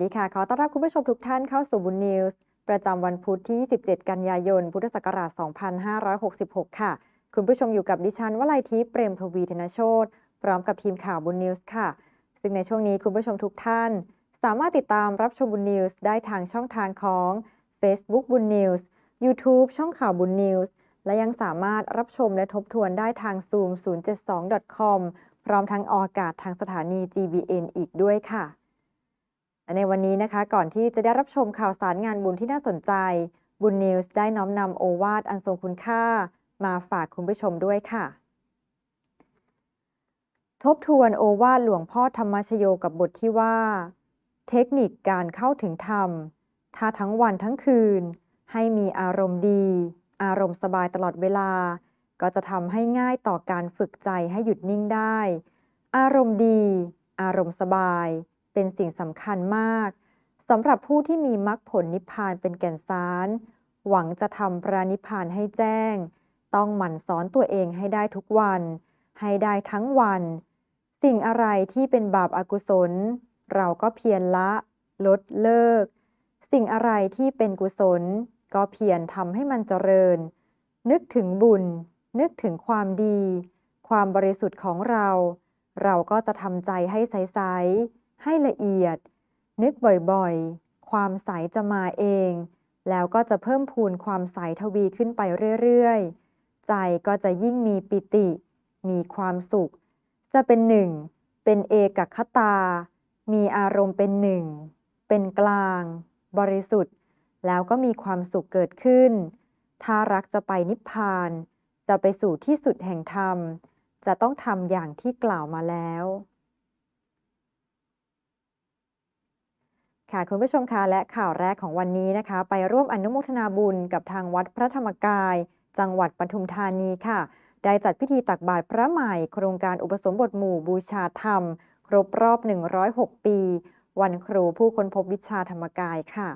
วัสดีค่ะ ขอต้อนรับคุณผู้ชมทุกท่านเข้าสู่บุญนิวส์ประจำวันพุธที่ 17 กันยายน พุทธศักราช 2566 ค่ะ คุณผู้ชมอยู่กับดิฉันวลัยทิพย์เปรมทวีธนโชตพร้อมกับทีมข่าวบุญนิวส์ค่ะ ซึ่งในช่วงนี้คุณผู้ชมทุกท่าน สามารถติดตามรับชมบุญนิวส์ได้ทางช่องทางของ Facebook บุญนิวส์ YouTube ช่องข่าวบุญนิวส์และยังสามารถรับชมและทบทวนได้ทาง zoom 072.com พร้อมทั้งออกอากาศทางสถานี GBN อีกด้วยค่ะ และในวันนี้นะคะก่อนที่จะได้รับชมข่าวสารงานบุญที่น่าสนใจ บุญนิวส์ได้น้อมนำโอวาทอันทรงคุณค่า มาฝากคุณผู้ชมด้วยค่ะ ทบทวนโอวาทหลวงพ่อธรรมชโยกับบทที่ว่า เทคนิคการเข้าถึงธรรมถ้าทั้งวันทั้งคืน ให้มีอารมณ์ดี อารมณ์สบายตลอดเวลา ก็จะทำให้ง่ายต่อการฝึกใจให้หยุดนิ่งได้ อารมณ์ดี อารมณ์สบาย เป็นสิ่งสำคัญมากสำหรับผู้ที่มีมรรคผลนิพพานเป็นแก่นสาร หวังจะทำพระนิพพานให้แจ้ง ต้องหมั่นสอนตัวเองให้ได้ทุกวัน ให้ได้ทั้งวัน สิ่งอะไรที่เป็นบาปอากุศล เราก็เพียรละ ลดเลิก สิ่งอะไรที่เป็นกุศล ก็เพียรทำให้มันเจริญ นึกถึงบุญ นึกถึงความดี ความบริสุทธิ์ของเรา เราก็จะทำใจให้ใสๆ ให้ละเอียด นึกบ่อยๆ ความใสจะมาเอง แล้วก็จะเพิ่มพูนความใสทวีขึ้นไปเรื่อยๆ ใจก็จะยิ่งมีปิติ มีความสุข จะเป็นหนึ่ง เป็นเอกคตา มีอารมณ์เป็นหนึ่ง เป็นกลาง บริสุทธิ์ แล้วก็มีความสุขเกิดขึ้น ถ้ารักจะไปนิพพาน จะไปสู่ที่สุดแห่งธรรม จะต้องทำอย่างที่กล่าวมาแล้ว ค่ะคุณผู้ชมคะและข่าวแรกของวันนี้นะคะ ไปร่วมอนุโมทนาบุญกับทางวัดพระธรรมกาย จังหวัดปทุมธานีค่ะ ได้จัดพิธีตักบาตรพระใหม่ โครงการอุปสมบทหมู่บูชาธรรม ครบรอบ 106 ปี วันครูผู้ค้นพบวิชาธรรมกายค่ะ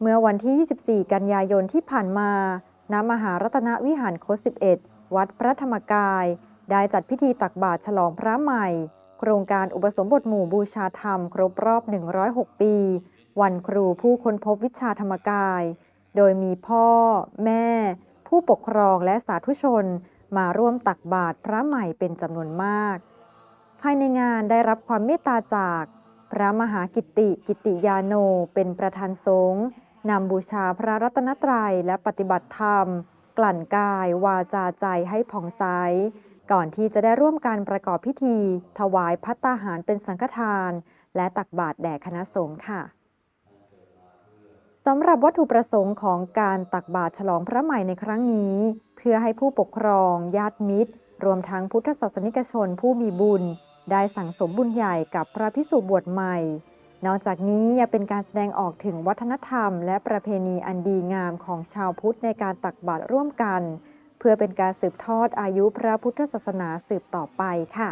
เมื่อวันที่ 24 กันยายนที่ผ่านมาณมหารัตนวิหารโคส11 วัดพระธรรมกาย ได้จัดพิธีตักบาตรฉลองพระใหม่ ครงการอุปสมบทหมู่บูชาธรรม ครบรอบ 106 ปี วันครูผู้ค้นพบวิชาธรรมกาย โดยมีพ่อ แม่ ผู้ปกครองและสาธุชน มาร่วมตักบาตรพระใหม่เป็นจำนวนมาก ภายในงานได้รับความเมตตาจาก พระมหากิติกิติยาโนเป็นประธานสงฆ์นำบูชาพระรัตนตรัยและปฏิบัติธรรม กลั่นกายวาจาใจให้ผ่องใส ก่อนที่จะได้ร่วมการประกอบพิธี ถวายพัตตาหารเป็นสังฆทาน และตักบาตรแด่คณะสงฆ์ค่ะสำหรับวัตถุประสงค์ของการตักบาตรฉลองพระใหม่ในครั้งนี้ เพื่อให้ผู้ปกครอง ญาติมิตร รวมทั้งพุทธศาสนิกชนผู้มีบุญ ได้สั่งสมบุญใหญ่กับพระพิสุบวชใหม่ นอกจากนี้ยังเป็นการแสดงออกถึงวัฒนธรรม และประเพณีอันดีงามของชาวพุทธในการตักบาตรร่วมกัน พื่อเป็นการสืบทอดอายุพระพุทธศาสนาสืบต่อไปค่ะ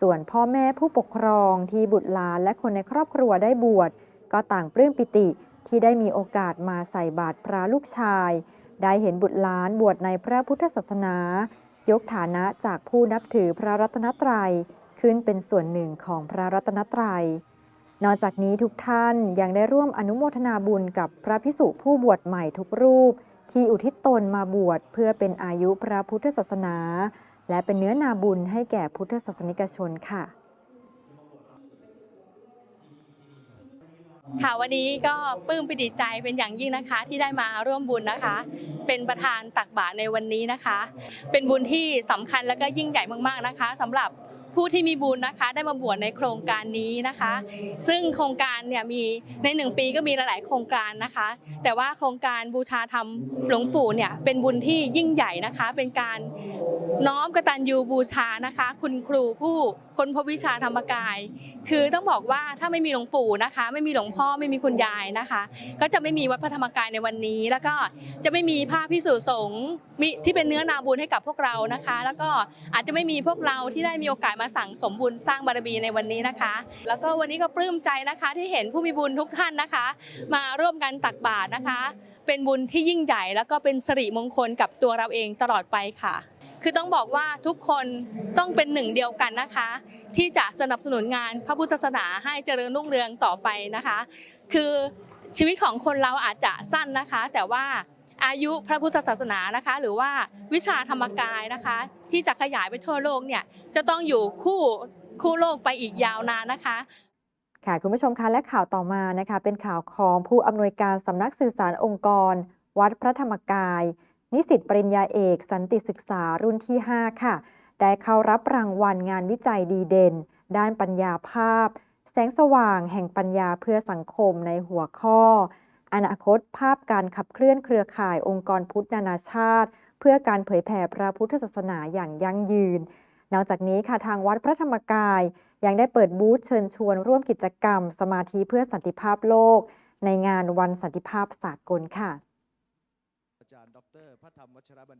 ส่วนพ่อแม่ผู้ปกครองที่บุตรหลานและคนในครอบครัวได้บวช ก็ต่างปลื้มปิติที่ได้มีโอกาสมาใส่บาตรพระลูกชาย ได้เห็นบุตรหลานบวชในพระพุทธศาสนา ยกฐานะจากผู้นับถือพระรัตนตรัยขึ้นเป็นส่วนหนึ่งของพระรัตนตรัย นอกจากนี้ทุกท่านยังได้ร่วมอนุโมทนาบุญกับพระพิสุผู้บวชใหม่ทุกรูป ที่อุทิศตนมาบวชเพื่อเป็นอายุพระพุทธศาสนา และเป็นเนื้อนาบุญให้แก่พุทธศาสนิกชนค่ะ ค่ะวันนี้ก็ปลื้มปิติใจเป็นอย่างยิ่งนะคะ ที่ได้มาร่วมบุญนะคะ เป็นประธานตักบาตรในวันนี้นะคะ เป็นบุญที่สำคัญและก็ยิ่งใหญ่มากๆนะคะสำหรับ ผู้ที่มีบุญนะคะได้มาบวชในโครงการนี้นะคะ ซึ่งโครงการเนี่ยมีในหนึ่งปีก็มีหลายๆโครงการนะคะ แต่ว่าโครงการบูชาธรรมหลวงปู่เนี่ยเป็นบุญที่ยิ่งใหญ่นะคะ เป็นการน้อมกตัญญูบูชานะคะ คุณครูผู้ค้นพบวิชาธรรมกาย คือต้องบอกว่าถ้าไม่มีหลวงปู่นะคะ ไม่มีหลวงพ่อไม่มีคุณยายนะคะ ก็จะไม่มีวัดพระธรรมกายในวันนี้ แล้วก็จะไม่มีภาพพิสูจน์สงฆ์ที่เป็นเนื้อนาบุญให้กับพวกเรานะคะ แล้วก็อาจจะไม่มีพวกเราที่ได้มีโอกาสมาสั่งสมบุญสร้างบารมีในวันนี้นะคะ แล้วก็วันนี้ก็ปลื้มใจนะคะที่เห็นผู้มีบุญทุกท่านนะคะ มาร่วมกันตักบาตรนะคะ เป็นบุญที่ยิ่งใหญ่แล้วก็เป็นสิริมงคลกับตัวเราเองตลอดไปค่ะคือต้องบอกว่าทุกคนต้องเป็นหนึ่งเดียวกันนะคะ ที่จะสนับสนุนงานพระพุทธศาสนาให้เจริญรุ่งเรืองต่อไปนะคะ คือชีวิตของคนเราอาจจะสั้นนะคะ แต่ว่า อายุพระพุทธศาสนานะคะ หรือว่าวิชาธรรมกายนะคะ ที่จะขยายไปทั่วโลกเนี่ยจะต้องอยู่คู่คู่โลกไปอีกยาวนานนะคะค่ะคุณผู้ชมคะและข่าวต่อมานะคะ เป็นข่าวของผู้อำนวยการสำนักสื่อสารองค์กร วัดพระธรรมกาย นิสิตปริญญาเอก สันติศึกษารุ่นที่ 5 ค่ะ ได้เข้ารับรางวัลงานวิจัยดีเด่น ด้านปัญญาภาพ แสงสว่างแห่งปัญญาเพื่อสังคมในหัวข้อ อนาคตภาพการขับเคลื่อนเครือข่ายองค์กรพุทธนานาชาติ เพื่อการเผยแผ่พระพุทธศาสนาอย่างยั่งยืน นอกจากนี้ค่ะทางวัดพระธรรมกาย ยังได้เปิดบูธเชิญชวนร่วมกิจกรรม สมาธิเพื่อสันติภาพโลก ในงานวันสันติภาพสากลค่ะ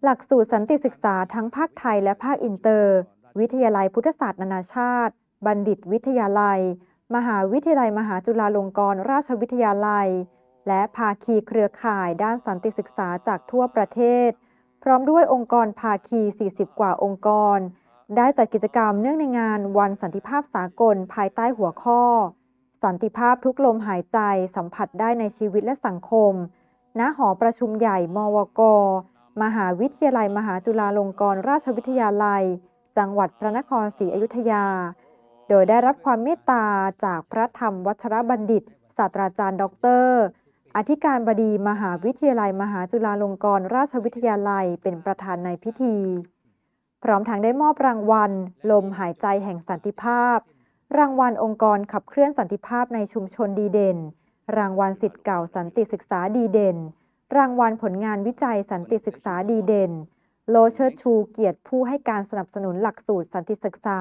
หลักสูตรสันติศึกษาทั้งภาคไทยและภาคอินเตอร์ วิทยาลัยพุทธศาสตร์นานาชาติ บัณฑิตวิทยาลัย มหาวิทยาลัยมหาจุฬาลงกรณราชวิทยาลัย และภาคีเครือข่ายด้านสันติศึกษาจากทั่วประเทศ พร้อมด้วยองค์กรภาคี 40 กว่าองค์กร ได้จัดกิจกรรมเนื่องในงานวันสันติภาพสากลภายใต้หัวข้อ สันติภาพทุกลมหายใจสัมผัสได้ในชีวิตและสังคม ณ หอประชุมใหญ่ มวก มหาวิทยาลัยมหาจุฬาลงกรณราชวิทยาลัย จังหวัดพระนครศรีอยุธยา โดยได้รับความเมตตาจากพระธรรมวัชรบัณฑิต ศาสตราจารย์ด็อกเตอร์ อธิการบดีมหาวิทยาลัย มหาจุฬาลงกรณราชวิทยาลัยเป็นประธานในพิธี พร้อมทั้งได้มอบรางวัล ลมหายใจแห่งสันติภาพ รางวัลองค์กรขับเคลื่อนสันติภาพในชุมชนดีเด่น รางวัลสิทธิ์เก่าสันติศึกษาดีเด่น รางวัลผลงานวิจัยสันติศึกษาดีเด่น โลเชิดชูเกียรติผู้ให้การสนับสนุนหลักสูตรสันติศึกษา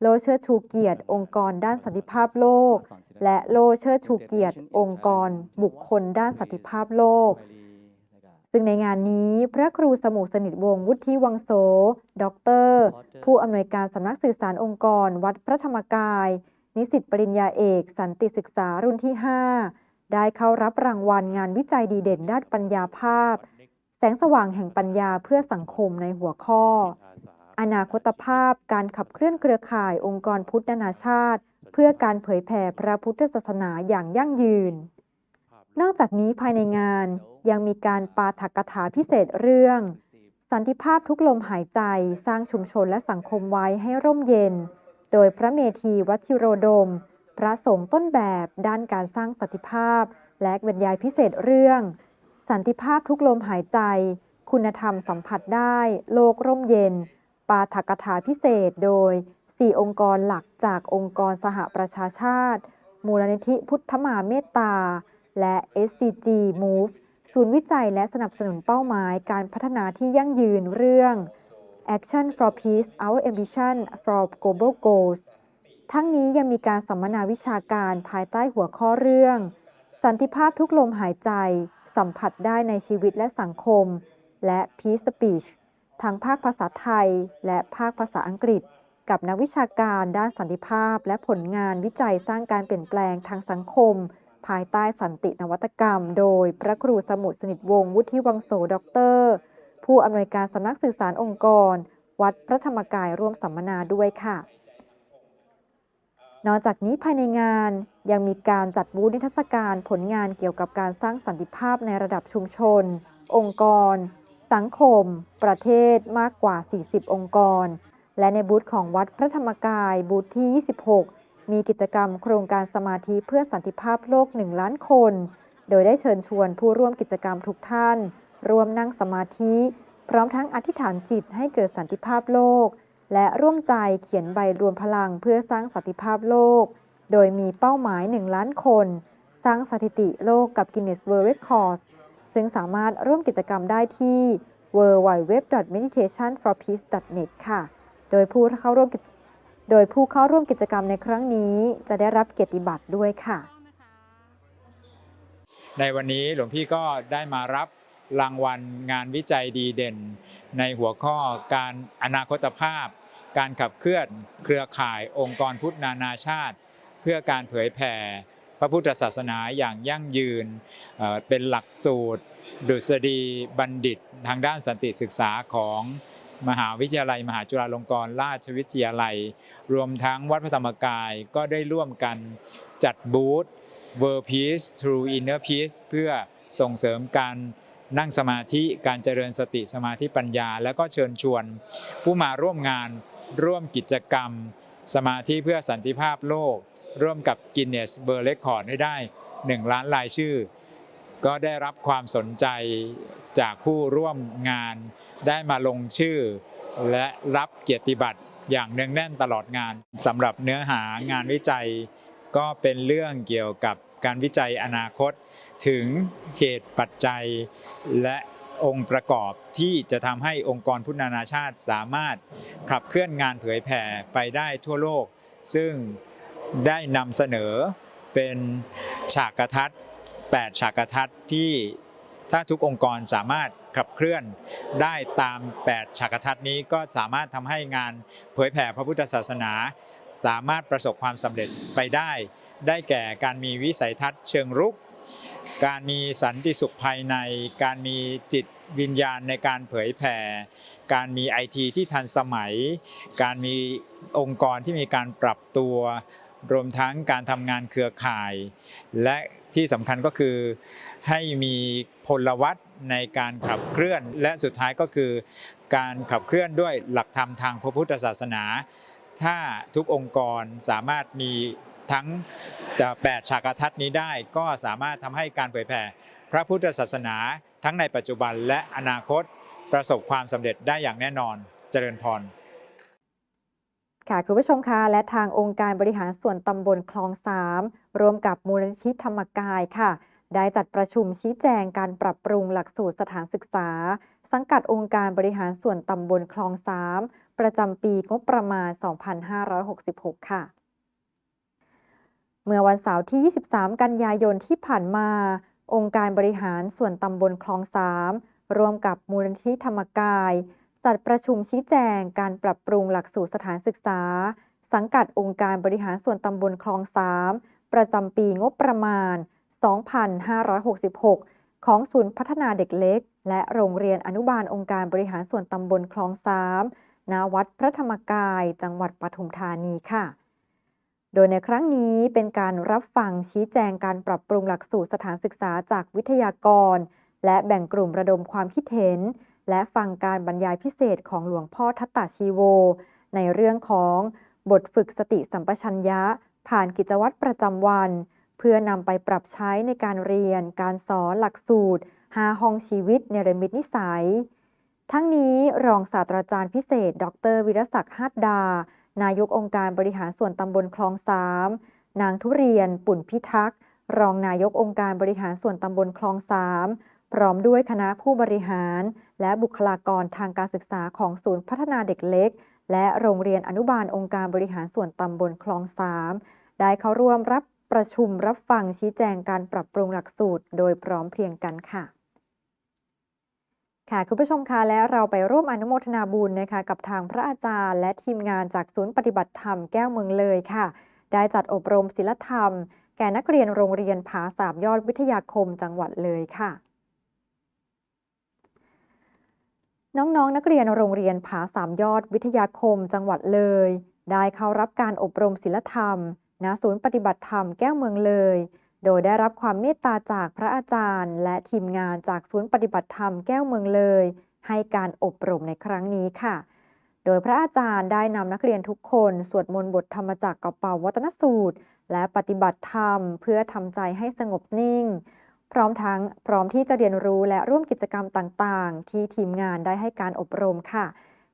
โลเชิดชูเกียรติ องค์กรด้านสันติภาพโลก และโลเชิดชูเกียรติ องค์กร บุคคลด้านสันติภาพโลก ซึ่งในงานนี้พระครูสมุสนิทวงศ์วุฒิวังโส ด็อกเตอร์ ผู้อำนวยการสำนักสื่อสารองค์กร วัดพระธรรมกาย นิสิตปริญญาเอก สันติศึกษารุ่นที่ 5 ได้เข้ารับรางวัลงานวิจัยดีเด่นด้านปัญญาภาพ แสงสว่างแห่งปัญญาเพื่อสังคมในหัวข้อ อนาคตภาพการขับเคลื่อนเครือข่ายองค์กรพุทธนานาชาติ เพื่อการเผยแผ่พระพุทธศาสนาอย่างยั่งยืน นอกจากนี้ภายในงานยังมีการปาฐกถาพิเศษเรื่อง สันติภาพทุกลมหายใจสร้างชุมชนและสังคมไว้ให้ร่มเย็น โดยพระเมธีวชิโรดม พระสงฆ์ต้นแบบด้านการสร้างสันติภาพ และบรรยายพิเศษเรื่อง สันติภาพทุกลมหายใจ คุณธรรมสัมผัสได้ โลกร่มเย็น ปาฐกถาพิเศษโดย 4 องค์กรหลักจากองค์กรสหประชาชาติ มูลนิธิพุทธมาเมตตา และ SCG Move ศูนย์วิจัยและสนับสนุนเป้าหมายการพัฒนาที่ยั่งยืนเรื่อง Action for Peace Our Ambition for Global Goals ทั้งนี้ยังมีการสัมมนาวิชาการภายใต้หัวข้อเรื่อง สันติภาพทุกลมหายใจ สัมผัสได้ในชีวิตและสังคม และ Peace Speech ทั้งภาคภาษาไทย และภาคภาษาอังกฤษ กับนักวิชาการด้านสันติภาพ และผลงานวิจัยสร้างการเปลี่ยนแปลงทางสังคม ภายใต้สันตินวัตกรรม โดยพระครูสมุทรสนิทวงศ์วุฒิวังโสด็อกเตอร์ ผู้อำนวยการสำนักสื่อสารองค์กร วัดพระธรรมกายร่วมสัมมนาด้วยค่ะ นอกจากนี้ภายในงานยังมีการจัดบูธนิทรรศการผลงานเกี่ยวกับการสร้างสันติภาพในระดับชุมชน องค์กร สังคม ประเทศมากกว่า 40 องค์กร และในบูธของวัดพระธรรมกายบูธที่ 26 มีกิจกรรมโครงการสมาธิเพื่อสันติภาพโลก 1 ล้านคน โดยได้เชิญชวนผู้ร่วมกิจกรรมทุกท่าน ร่วมนั่งสมาธิ พร้อมทั้งอธิษฐานจิตให้เกิดสันติภาพโลก และร่วมใจเขียนใบรวมพลังเพื่อสร้างสันติภาพโลก โดยมีเป้าหมาย 1 ล้านคน สร้างสถิติโลกกับ Guinness World Records ซึ่งสามารถร่วมกิจกรรมได้ที่ www.meditationforpeace.net ค่ะ โดยผู้เข้าร่วมกิจโดยผู้เข้าร่วมกิจกรรมในครั้งนี้จะได้รับเกียรติบัตรด้วยค่ะ ในวันนี้หลวงพี่ก็ได้มารับรางวัลงานวิจัยดีเด่น ในหัวข้อการอนาคตภาพ การขับเคลื่อนเครือข่ายองค์กรพุทธนานาชาติ เพื่อการเผยแผ่ ระพุทธศาสนาอย่างยั่งยืน เป็นหลักสูตร ดุษฎีบัณฑิต ทางด้านสันติศึกษาของมหาวิทยาลัย มหาจุฬาลงกรณราชวิทยาลัย รวมทั้งวัดพระธรรมกายก็ได้ร่วมกันจัดบูธ World Peace True Inner Peace เพื่อส่งเสริมการนั่งสมาธิการเจริญสติสมาธิปัญญา แล้วก็เชิญชวน ผู้มาร่วมงานร่วมกิจกรรม สมาธิเพื่อสันติภาพโลก ร่วมกับ Guinness World Record ให้ได้ 1 ล้านรายชื่อ ก็ได้รับความสนใจจากผู้ร่วมงานได้มาลงชื่อ และรับเกียรติบัตรอย่างเนืองแน่นตลอดงานสำหรับเนื้อหางานวิจัย ก็เป็นเรื่องเกี่ยวกับการวิจัยอนาคต ถึงเหตุปัจจัย และองค์ประกอบที่จะทำให้องค์กรพุทธนานาชาติสามารถขับเคลื่อนงานเผยแผ่ไปได้ทั่วโลก ซึ่ง ได้นำเสนอเป็นฉากกระทัศน์8ฉากกระทัศน์ที่ถ้าทุกองค์กรสามารถขับเคลื่อนได้ตาม 8 ฉากทัศน์นี้ก็สามารถทำให้งานเผยแผ่พระพุทธศาสนา สามารถประสบความสำเร็จไปได้ ได้แก่การมีวิสัยทัศน์เชิงรุก การมีสันติสุขภายใน การมีจิตวิญญาณในการเผยแผ่ การมีไอทีที่ทันสมัย การมีองค์กรที่มีการปรับตัว รวมทั้งการทำงานเครือข่าย และที่สำคัญก็คือให้มีพลวัตในการขับเคลื่อน และสุดท้ายก็คือ การขับเคลื่อนด้วยหลักธรรมทางพระพุทธศาสนา ถ้าทุกองค์กรสามารถมีทั้งจะแปดฉากทัศน์นี้ได้ ก็สามารถทำให้การเผยแผ่พระพุทธศาสนา ทั้งในปัจจุบันและอนาคตประสบความสำเร็จได้อย่างแน่นอน เจริญพร ค่ะคุณผู้ชมคะและทางองค์การบริหารส่วนตำบลคลองสามร่วมกับมูลนิธิธรรมกายค่ะ ได้จัดประชุมชี้แจงการปรับปรุงหลักสูตรสถานศึกษา สังกัดองค์การบริหารส่วนตำบลคลองสามประจำปีงบประมาณ 2566 ค่ะ เมื่อวันเสาร์ที่ 23 กันยายนที่ผ่านมา องค์การบริหารส่วนตำบลคลองสามร่วมกับมูลนิธิธรรมกาย จัดประชุมชี้แจงการปรับปรุงหลักสูตรสถานศึกษา สังกัดองค์การบริหารส่วนตำบลคลองสามประจำปีงบประมาณ 2566 ของศูนย์พัฒนาเด็กเล็ก และโรงเรียนอนุบาลองค์การบริหารส่วนตำบลคลองสามณวัดพระธรรมกาย จังหวัดปทุมธานีค่ะ โดยในครั้งนี้เป็นการรับฟังชี้แจงการปรับปรุงหลักสูตรสถานศึกษาจากวิทยากร และแบ่งกลุ่มระดมความคิดเห็น และฟังการบรรยายพิเศษของหลวงพ่อทัตตาชีโว ในเรื่องของบทฝึกสติสัมปชัญญะ ผ่านกิจวัตรประจำวัน เพื่อนำไปปรับใช้ในการเรียน การสอนหลักสูตรหาห้องชีวิตเนรมิตนิสัย ทั้งนี้รองศาสตราจารย์พิเศษ ดร วิรศักดิ์ฮัดดา นายกองค์การบริหารส่วนตำบลคลองสามนางทุเรียน ปุ่นพิทักษ์ รองนายกองค์การบริหารส่วนตำบลคลองสาม พร้อมด้วยคณะผู้บริหาร และบุคลากรทางการศึกษาของศูนย์พัฒนาเด็กเล็ก และโรงเรียนอนุบาลองค์การบริหารส่วนตำบลคลองสามได้เข้าร่วมรับประชุมรับฟังชี้แจงการปรับปรุงหลักสูตร โดยพร้อมเพรียงกันค่ะค่ะคุณผู้ชมคะและเราไปร่วมอนุโมทนาบุญนะคะกับทางพระอาจารย์ และทีมงานจากศูนย์ปฏิบัติธรรมแก้วเมืองเลยค่ะ ได้จัดอบรมศิลธรรม แก่นักเรียนโรงเรียนผาสามยอดวิทยาคมจังหวัดเลยค่ะ น้องๆนนักเรียนโรงเรียนผาสามยอดวิทยาคมจังหวัดเลย ได้เข้ารับการอบรมศิลธรรม ณ ศูนย์ปฏิบัติธรรมแก้วเมืองเลย โดยได้รับความเมตตาจากพระอาจารย์ และทีมงานจากศูนย์ปฏิบัติธรรมแก้วเมืองเลย ให้การอบรมในครั้งนี้ค่ะ โดยพระอาจารย์ได้นำนักเรียนทุกคน สวดมนต์บทธรรมจักรกับเป่าวัตนสูตร และปฏิบัติธรรม เพื่อทำใจให้สงบนิ่ง พร้อมทั้งพร้อมที่จะเรียนรู้และร่วมกิจกรรมต่างๆ ที่ทีมงานได้ให้การอบรมค่ะ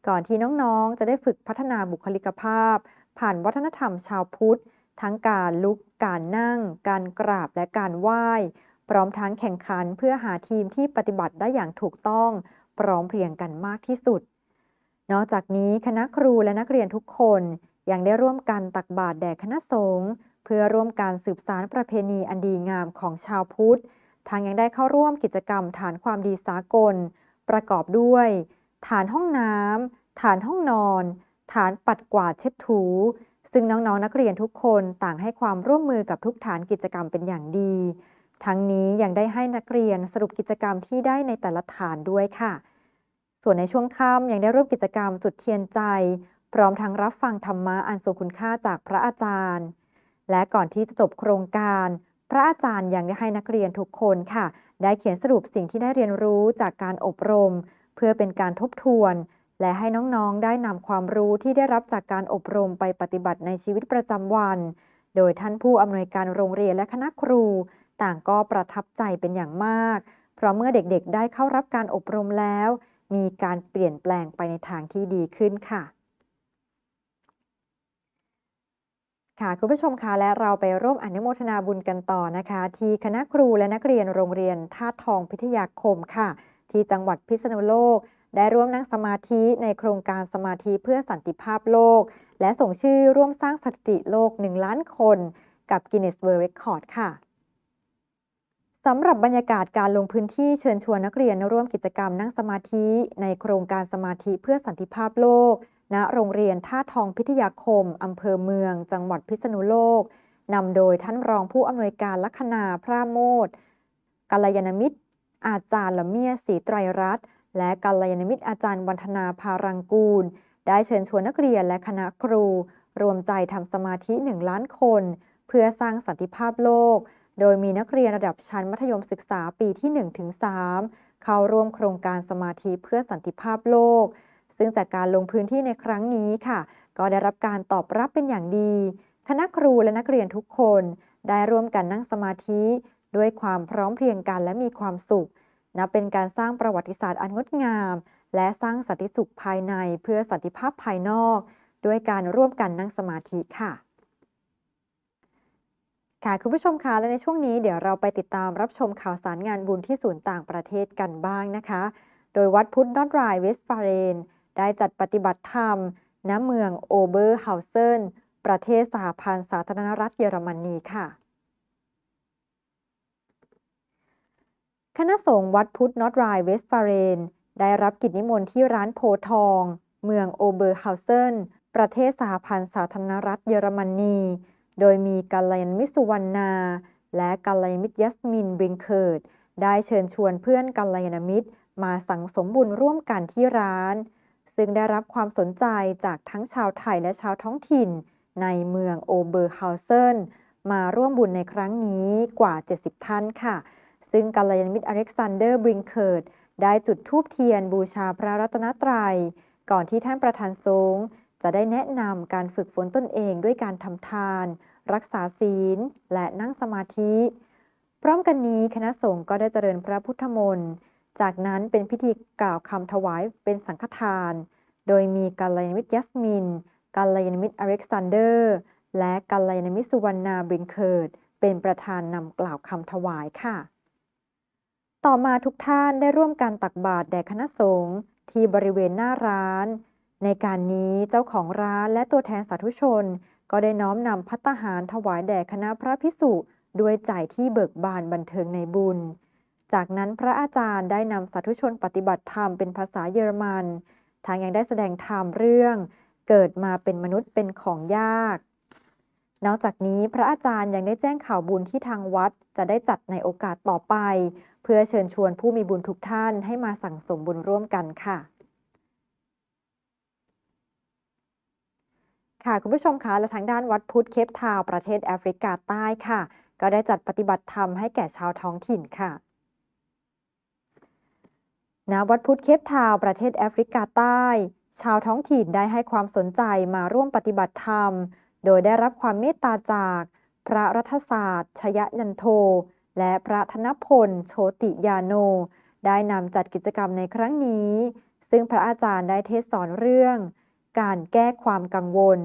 ก่อนที่น้องๆ จะได้ฝึกพัฒนาบุคลิกภาพ ผ่านวัฒนธรรมชาวพุทธ ทั้งการลุก การนั่ง การกราบและการไหว้ พร้อมทั้งแข่งขันเพื่อหาทีมที่ปฏิบัติได้อย่างถูกต้อง พร้อมเพรียงกันมากที่สุด นอกจากนี้คณะครูและนักเรียนทุกคนยังได้ร่วมกันตักบาตรแด่คณะสงฆ์เพื่อร่วมการสืบสานประเพณีอันดีงามของชาวพุทธ ทางยังได้เข้าร่วมกิจกรรมฐานความดีสากล ประกอบด้วย ฐานห้องน้ำฐานห้องนอน ฐานปัดกวาดเช็ดถู ซึ่งน้องๆนนักเรียนทุกคนต่างให้ความร่วมมือกับทุกฐานกิจกรรมเป็นอย่างดี ทั้งนี้ยังได้ให้นักเรียนสรุปกิจกรรมที่ได้ในแต่ละฐานด้วยค่ะ ส่วนในช่วงค่ำยังได้ร่วมกิจกรรมจุดเทียนใจ พร้อมทั้งรับฟังธรรมะอันทรงคุณค่าจากพระอาจารย์ และก่อนที่จะจบโครงการ พระอาจารย์ยังได้ให้นักเรียนทุกคนค่ะ ได้เขียนสรุปสิ่งที่ได้เรียนรู้จากการอบรม เพื่อเป็นการทบทวน และให้น้องๆ ได้นำความรู้ที่ได้รับจากการอบรมไปปฏิบัติในชีวิตประจำวัน โดยท่านผู้อำนวยการโรงเรียนและคณะครู ต่างก็ประทับใจเป็นอย่างมาก เพราะเมื่อเด็กๆ ได้เข้ารับการอบรมแล้ว มีการเปลี่ยนแปลงไปในทางที่ดีขึ้นค่ะ ค่ะคุณผู้ชมคะและเราไปร่วมอนุโมทนาบุญกันต่อนะคะ ที่คณะครูและนักเรียนโรงเรียนท่าตุทองพิทยาคมค่ะ ที่จังหวัดพิษณุโลก ได้ร่วมนั่งสมาธิในโครงการสมาธิเพื่อสันติภาพโลก และส่งชื่อร่วมสร้างสถิติโลก 1 ล้านคน กับ Guinness World Record ค่ะสำหรับบรรยากาศการลงพื้นที่เชิญชวนนักเรียนร่วมกิจกรรมนั่งสมาธิ ในโครงการสมาธิเพื่อสันติภาพโลก ณโรงเรียนท่าทองพิทยาคม อำเภอเมือง จังหวัดพิษณุโลก นำโดยท่านรองผู้อำนวยการลัคนาพระโมทกัลยาณมิตร อาจารย์ละเมียศรีไตรรัตน์และกัลยาณมิตรอาจารย์วันธนาภารังกูล ได้เชิญชวนนักเรียนและคณะครู รวมใจทำสมาธิหนึ่งล้านคน เพื่อสร้างสันติภาพโลก โดยมีนักเรียนระดับชั้นมัธยมศึกษาปีที่ 1-3 เข้าร่วมโครงการสมาธิเพื่อสันติภาพโลก ซึ่งจากการลงพื้นที่ในครั้งนี้ค่ะ ก็ได้รับการตอบรับเป็นอย่างดี คณะครูและนักเรียนทุกคน ได้ร่วมกันนั่งสมาธิ ด้วยความพร้อมเพรียงกันและมีความสุข นับเป็นการสร้างประวัติศาสตร์อันงดงาม และสร้างสันติสุขภายในเพื่อสันติภาพภายนอก ด้วยการร่วมกันนั่งสมาธิค่ะค่ะคุณผู้ชมคะและในช่วงนี้เดี๋ยวเราไปติดตามรับชมข่าวสารงานบุญที่ศูนย์ต่างประเทศกันบ้างนะคะ โดยวัดพุทธนอตรายเวสต์ฟาเรน ได้จัดปฏิบัติธรรม ณ เมืองโอเบอร์เฮาเซน ประเทศสหพันธ์สาธารณรัฐเยอรมนีค่ะ คณะสงฆ์วัดพุทธนอตรายเวสต์ฟาเรน ได้รับกิจนิมนต์ที่ร้านโพทอง เมืองโอเบอร์เฮาเซน ประเทศสหพันธ์สาธารณรัฐเยอรมนี โดยมีกัลยาณมิสุวรรณา และกัลยาณมิตรยัสมินบริงเคิร์ดได้เชิญชวนเพื่อนกัลยาณมิตร มาสังสมบุญร่วมกันที่ร้าน ซึ่งได้รับความสนใจจากทั้งชาวไทยและชาวท้องถิ่น ในเมืองโอเบอร์เฮาเซนมาร่วมบุญในครั้งนี้กว่า 70 ท่านค่ะ ซึ่งกัลยาณมิตรอเล็กซานเดอร์บริงเคิร์ดได้จุดธูปเทียนบูชาพระรัตนตรัย ก่อนที่ท่านประธานสงฆ์จะได้แนะนำการฝึกฝนตนเองด้วยการทำทาน รักษาศีล และนั่งสมาธิ พร้อมกันนี้คณะสงฆ์ก็ได้เจริญพระพุทธมนต์ จากนั้นเป็นพิธีกล่าวคำถวายเป็นสังฆทาน โดยมีกัลยาณมิตรยัสมินกัลยาณมิตรอเล็กซานเดอร์ และกัลยาณมิตรสุวรรณาบริงเคิร์ดเป็นประธานนำกล่าวคำถวายค่ะ ต่อมาทุกท่านได้ร่วมกันตักบาตรแด่คณะสงฆ์ที่บริเวณหน้าร้าน ในการนี้เจ้าของร้านและตัวแทนสาธุชน ก็ได้น้อมนำพัตตาหารถวายแด่คณะพระพิสุด้วยใจที่เบิกบานบันเทิงในบุญ จากนั้นพระอาจารย์ได้นำสาธุชนปฏิบัติธรรมเป็นภาษาเยอรมันทางยังได้แสดงธรรมเรื่อง เกิดมาเป็นมนุษย์เป็นของยาก นอกจากนี้พระอาจารย์ยังได้แจ้งข่าวบุญที่ทางวัดจะได้จัดในโอกาสต่อไป เพื่อเชิญชวนผู้มีบุญทุกท่านให้มาสั่งสมบุญร่วมกันค่ะค่ะ คุณผู้ชมคะและทางด้านวัดพุทธเคปทาวประเทศแอฟริกาใต้ค่ะ ก็ได้จัดปฏิบัติธรรมให้แก่ชาวท้องถิ่นค่ะ ณวัดพุทธเคปทาวประเทศแอฟริกาใต้ ชาวท้องถิ่นได้ให้ความสนใจมาร่วมปฏิบัติธรรม โดยได้รับความเมตตาจาก พระรัฐศาสตร์ชยยันโท และพระธนพล โชติยาโน ได้นำจัดกิจกรรมในครั้งนี้ ซึ่งพระอาจารย์ได้เทศสอนเรื่อง การแก้ความกังวล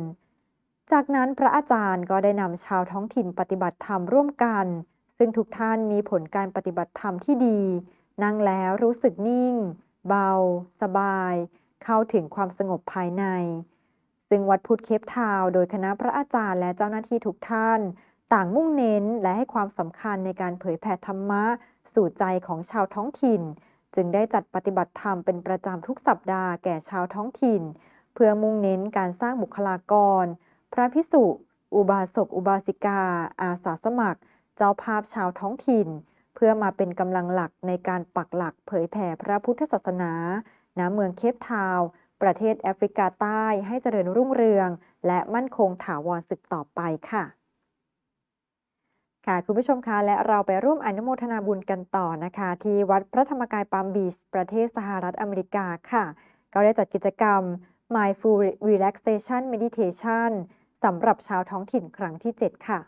จากนั้นพระอาจารย์ก็ได้นำชาวท้องถิ่นปฏิบัติธรรมร่วมกัน ซึ่งทุกท่านมีผลการปฏิบัติธรรมที่ดี นั่งแล้วรู้สึกนิ่ง เบา สบาย เข้าถึงความสงบภายใน ซึ่งวัดพุทธเคปทาวโดยคณะพระอาจารย์และเจ้าหน้าที่ทุกท่าน ต่างมุ่งเน้นและให้ความสำคัญในการเผยแผ่ธรรมะ สู่ใจของชาวท้องถิ่น จึงได้จัดปฏิบัติธรรมเป็นประจำทุกสัปดาห์แก่ชาวท้องถิ่น เพื่อมุ่งเน้นการสร้างบุคลากร พระพิสุอุบาสกอุบาสิกา อาสาสมัคร เจ้าภาพชาวท้องถิ่น เพื่อมาเป็นกำลังหลักในการปักหลักเผยแผ่พระพุทธศาสนาณเมืองเคปทาวน์ประเทศแอฟริกาใต้ให้เจริญรุ่งเรือง และมั่นคงถาวรสืบต่อไปค่ะ ค่ะ คุณผู้ชมคะและเราไปร่วมอนุโมทนาบุญกันต่อนะคะ ที่วัดพระธรรมกายปามบีชประเทศสหรัฐอเมริกาค่ะ ก็ได้จัดกิจกรรม Mindful Relaxation Meditation สำหรับชาวท้องถิ่นครั้งที่ 7 ค่ะ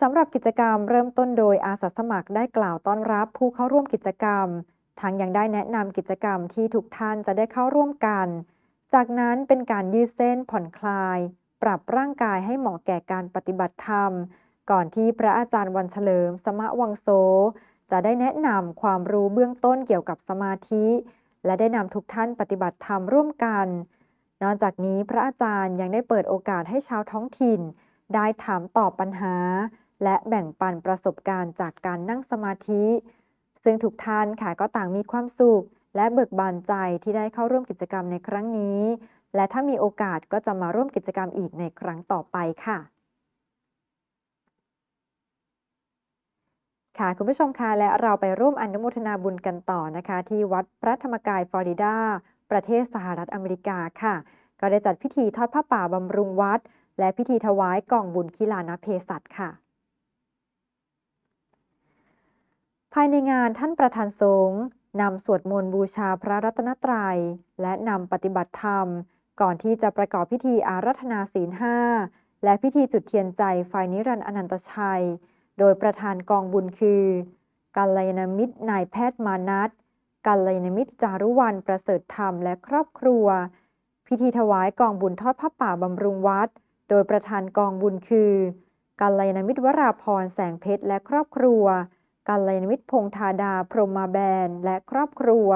สำหรับกิจกรรมเริ่มต้นโดยอาสาสมัครได้กล่าวต้อนรับผู้เข้าร่วมกิจกรรม ทั้งยังได้แนะนำกิจกรรมที่ทุกท่านจะได้เข้าร่วมกัน จากนั้นเป็นการยืดเส้นผ่อนคลาย ปรับร่างกายให้เหมาะแก่การปฏิบัติธรรม ก่อนที่พระอาจารย์วันเฉลิม สมะวังโซจะได้แนะนำความรู้เบื้องต้นเกี่ยวกับสมาธิ และได้นำทุกท่านปฏิบัติธรรมร่วมกัน นอกจากนี้พระอาจารย์ยังได้เปิดโอกาสให้ชาวท้องถิ่น ได้ถามตอบปัญหา และแบ่งปันประสบการณ์จากการนั่งสมาธิ ซึ่งทุกท่านค่ะก็ต่างมีความสุข และเบิกบานใจที่ได้เข้าร่วมกิจกรรมในครั้งนี้ และถ้ามีโอกาสก็จะมาร่วมกิจกรรมอีกในครั้งต่อไปค่ะ ค่ะคุณผู้ชมคะและเราไปร่วมอนุโมทนาบุญกันต่อนะคะ ที่วัดพระธรรมกายฟลอริดา ประเทศสหรัฐอเมริกาค่ะ ก็ได้จัดพิธีทอดผ้าป่าบำรุงวัด และพิธีถวายกล่องบุญคิลานาเพศัตค่ะ ภายในงานท่านประธานสงฆ์นำสวดมนต์บูชาพระรัตนตรัย และนำปฏิบัติธรรม ก่อนที่จะประกอบพิธีอารัธนาศีลห้าและพิธีจุดเทียนใจไฟนิรันดร์อนันตชัย โดยประธานกองบุญคือกัลยาณมิตรนายแพทย์มานัทกัลยาณมิตรจารุวรรณประเสริฐธรรมและครอบครัว พิธีถวายกองบุญทอดผ้าป่าบำรุงวัด โดยประธานกองบุญคือกัลยาณมิตรวราพรแสงเพชรและครอบครัว กัลยาณมิตรพงธาดา พรหมาแบน และครอบครัว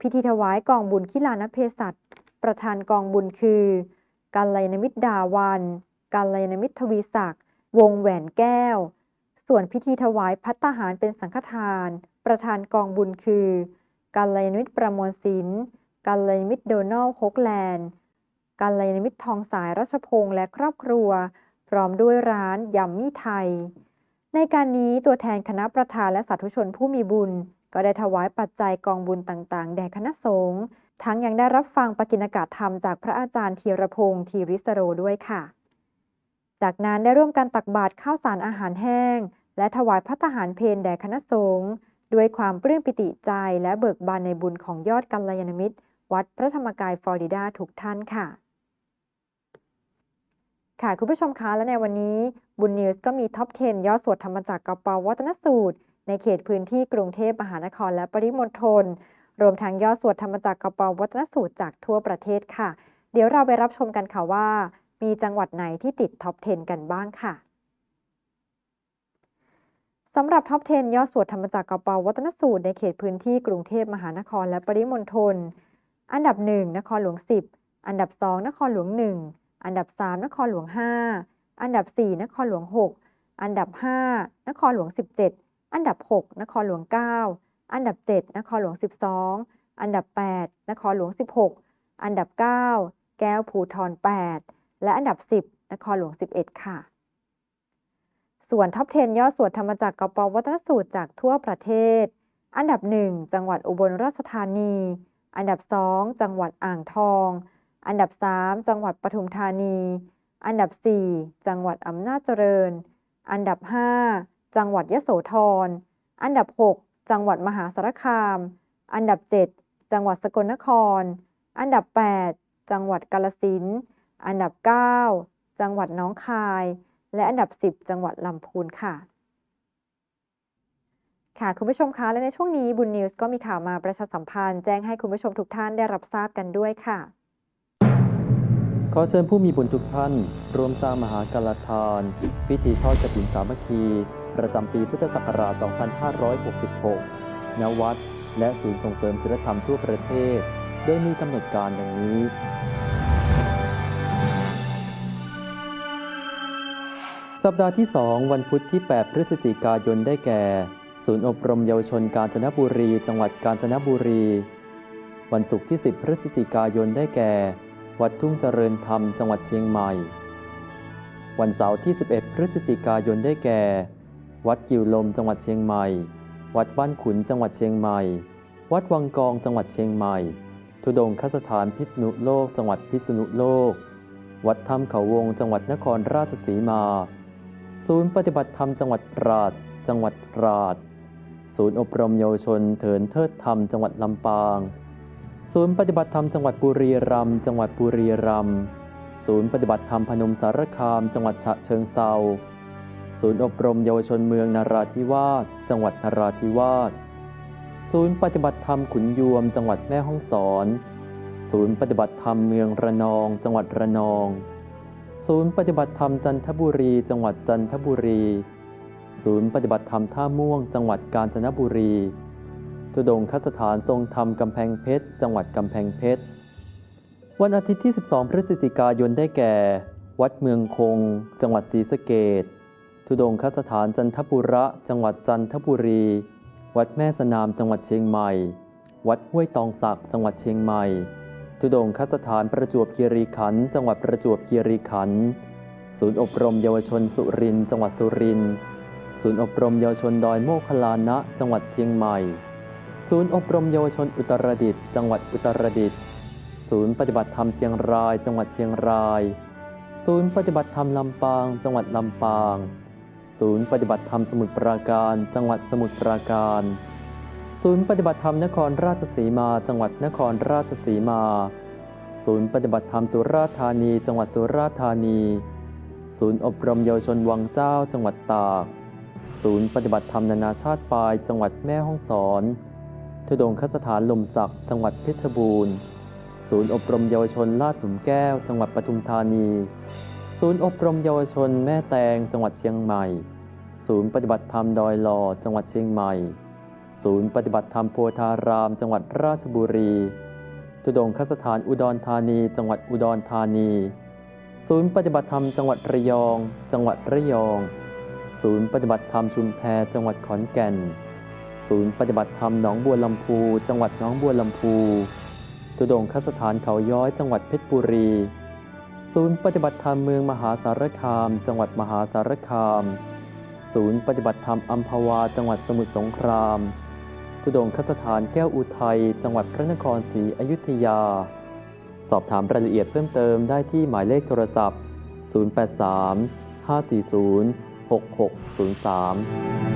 พิธีถวายกองบุญคิลานเพศัตประธานกองบุญคือกัลยาณมิตรดาวันกัลยาณมิตรทวีศักดิ์วงแหวนแก้ว ส่วนพิธีถวายพัตตาหารเป็นสังฆทาน ประธานกองบุญคือกัลยาณมิตรประมวลศิลป์กัลยาณมิตรโดนัลโฮกแลนด์กัลยาณมิตรทองสายรัชพงษ์และครอบครัว พร้อมด้วยร้านยำมี่ไทย ในการนี้ตัวแทนคณะประธานและสาธุชนผู้มีบุญ ก็ได้ถวายปัจจัยกองบุญต่างๆ แด่คณะสงฆ์ทั้งยังได้รับฟังปกิณกาศธรรมจากพระอาจารย์ธีรพงศ์ธีริสโรด้วยค่ะ จากนั้นได้ร่วมกันตักบาตรข้าวสารอาหารแห้ง และถวายพัตตาหารเพลแด่คณะสงฆ์ด้วยความปลื้มปิติใจและเบิกบานในบุญของยอดกัลยาณมิตร วัดพระธรรมกายฟลอริดาทุกท่านค่ะ ค่ะคุณผู้ชมคะและในวันนี้บุญนิวส์ก็มีท็อป 10 ยอดสวดธรรมจักรกระเปาวัฒนสูตร ในเขตพื้นที่กรุงเทพมหานครและปริมณฑลรวมทั้งยอดสวดธรรมจักรกระเปาวัฒนสูตรจากทั่วประเทศค่ะ เดี๋ยวเราไปรับชมกันค่ะว่า มีจังหวัดไหนที่ติดท็อป 10 กันบ้างค่ะสำหรับท็อป 10 ยอดสวดธรรมจักรกระเปาวัฒนสูตรในเขตพื้นที่กรุงเทพมหานครและปริมณฑลอันดับ 1 นครหลวง 10 อันดับ 2 นครหลวง 1 อันดับ 3 นครหลวง 5 อันดับ 4 นครหลวง 6 อันดับ 5 นครหลวง 17 อันดับ 6 นครหลวง 9 อันดับ 7 นครหลวง 12 อันดับ 8 นครหลวง 16 อันดับ 9 แก้วภูทร 8 และอันดับ 10 นครหลวง 11 ค่ะ ส่วนท็อป 10 ยอดสวดธรรมจักรกระปวัฒนสูตรจากทั่วประเทศ อันดับ 1 จังหวัดอุบลราชธานี อันดับ 2 จังหวัดอ่างทอง อันดับ 3 จังหวัดปทุมธานี อันดับ 4 จังหวัดอำนาจเจริญ อันดับ 5 จังหวัดยโสธร อันดับ 6 จังหวัดมหาสารคาม อันดับ 7 จังหวัดสกลนคร อันดับ 8 จังหวัดกาฬสิน อันดับ 9 จังหวัดน้องคาย และอันดับ 10 จังหวัดลำพูนค่ะค่ะคุณผู้ชมคะและในช่วงนี้บุญนิวส์ก็มีข่าวมาประชาสัมพันธ์แจ้งให้คุณผู้ชมทุกท่านได้รับทราบกันด้วยค่ะ ขอเชิญผู้มีบุญทุกท่านร่วมสร้างมหากาลทาน พิธีทอดกฐินสามัคคี ประจำปีพุทธศักราช 2566 ณ วัด และศูนย์ส่งเสริมศิลธรรมทั่วประเทศ โดยมีกำหนดการดังนี้ สัปดาห์ที่ 2 วันพุธที่ 8 พฤศจิกายนได้แก่ ศูนย์อบรมเยาวชนกาญจนบุรี จังหวัดกาญจนบุรี วันศุกร์ที่ 10 พฤศจิกายนได้แก่ วัดทุ่งเจริญธรรมจังหวัดเชียงใหม่ วันเสาร์ที่ 11 พฤศจิกายนได้แก่ วัดกิวลมจังหวัดเชียงใหม่ วัดบ้านขุนจังหวัดเชียงใหม่ วัดวังกองจังหวัดเชียงใหม่ ทุดงคสถานพิษณุโลกจังหวัดพิษณุโลก วัดถ้ำเขาวงจังหวัดนครราชสีมา ศูนย์ปฏิบัติธรรมจังหวัดตราดจังหวัดตราดศูนย์อบรมเยาวชนเถินเทิดธรรมจังหวัดลำปาง ศูนย์ปฏิบัติธรรมจังหวัดบุรีรัมย์จังหวัดบุรีรัมย์ศูนย์ปฏิบัติธรรมพนมสารคาม จังหวัดฉะเชิงเซาศูนย์อบรมเยาวชนเมืองนาราธิวาสจังหวัดนาราธิวาสศูนย์ปฏิบัติธรรมขุนยวม จังหวัดแม่ฮ่องสอน ศูนย์ปฏิบัติธรรมเมืองระนอง จังหวัดระนอง ศูนย์ปฏิบัติธรรมจันทบุรี จังหวัดจันทบุรี ศูนย์ปฏิบัติธรรมท่าม่วง จังหวัดกาญจนบุรี ทุดงคสถานทรงธรรมกำแพงเพชร จังหวัดกำแพงเพชร วันอาทิตย์ที่ 12 พฤศจิกายนได้แก่ วัดเมืองคง จังหวัดศรีสะเกดทุดงคสถานจันทบุระ จังหวัดจันทบุรี วัดแม่สนามจังหวัดเชียงใหม่ วัดห้วยตองสักจังหวัดเชียงใหม่ทุดงคสถานประจวบคีรีขันธ์จังหวัดประจวบคีรีขันธ์ศูนย์อบรมเยาวชนสุรินทร์จังหวัดสุรินทร์ศูนย์อบรมเยาวชนดอยโมคลานะ จังหวัดเชียงใหม่ ศูนย์อบรมเยาวชนอุตรดิตถ์จังหวัดอุตรดิตถ์ศูนย์ปฏิบัติธรรมเชียงราย จังหวัดเชียงราย ศูนย์ปฏิบัติธรรมลำปาง จังหวัดลำปาง ศูนย์ปฏิบัติธรรมสมุทรปราการ จังหวัดสมุทรปราการ ศูนย์ปฏิบัติธรรมนครราชสีมา จังหวัดนครราชสีมา ศูนย์ปฏิบัติธรรมสุราษฎร์ธานี จังหวัดสุราษฎร์ธานี ศูนย์อบรมเยาวชนวังเจ้า จังหวัดตาก ศูนย์ปฏิบัติธรรมนานาชาติปาย จังหวัดแม่ฮ่องสอน ทุดงคสถานลมศักดิ์จังหวัดเพชรบูรณ์ ศูนย์อบรมเยาวชนลาดหลุมแก้ว จังหวัดปทุมธานี ศูนย์อบรมเยาวชนแม่แตง จังหวัดเชียงใหม่ ศูนย์ปฏิบัติธรรมดอยหล่อจังหวัดเชียงใหม่ ศูนย์ปฏิบัติธรรมโพธาราม จังหวัดราชบุรีทุดงคสถานอุดรธานี จังหวัดอุดรธานี ศูนย์ปฏิบัติธรรมจังหวัดระยอง จังหวัดระยอง ศูนย์ปฏิบัติธรรมชุมแพจังหวัดขอนแก่น ศูนย์ปฏิบัติธรรมหนองบัวลำพู จังหวัดหนองบัวลำพูทุดงคสถานเขาย้อยจังหวัดเพชรบุรี ศูนย์ปฏิบัติธรรมเมืองมหาสารคาม จังหวัดมหาสารคาม ศูนย์ปฏิบัติธรรมอัมพวา จังหวัดสมุทรสงครามทุดงคสถานแก้วอุทัย จังหวัดพระนครศรีอยุธยา สอบถามรายละเอียดเพิ่มเติมได้ที่หมายเลขโทรศัพท์ 083 540 6603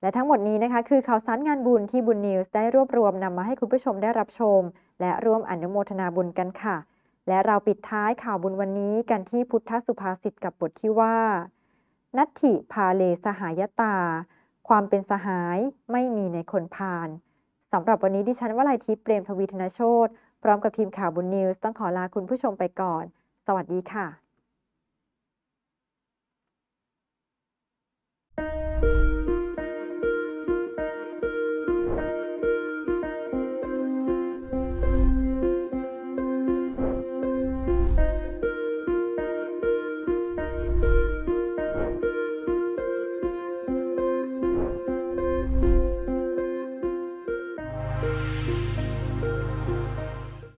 และทั้งหมดนี้นะคะคือข่าวสารงานบุญที่บุญนิวส์ได้รวบรวมนำมาให้คุณผู้ชมได้รับชม และร่วมอนุโมทนาบุญกันค่ะ และเราปิดท้ายข่าวบุญวันนี้กันที่พุทธสุภาษิตกับบทที่ว่า นัตถิพาเลสหายตา ความเป็นสหายไม่มีในคนพาลสำหรับวันนี้ดิฉันวลัยทิพย์เปรมทวีธนโชตพร้อมกับทีมข่าวบุญนิวส์ต้องขอลาคุณผู้ชมไปก่อน สวัสดีค่ะ thank you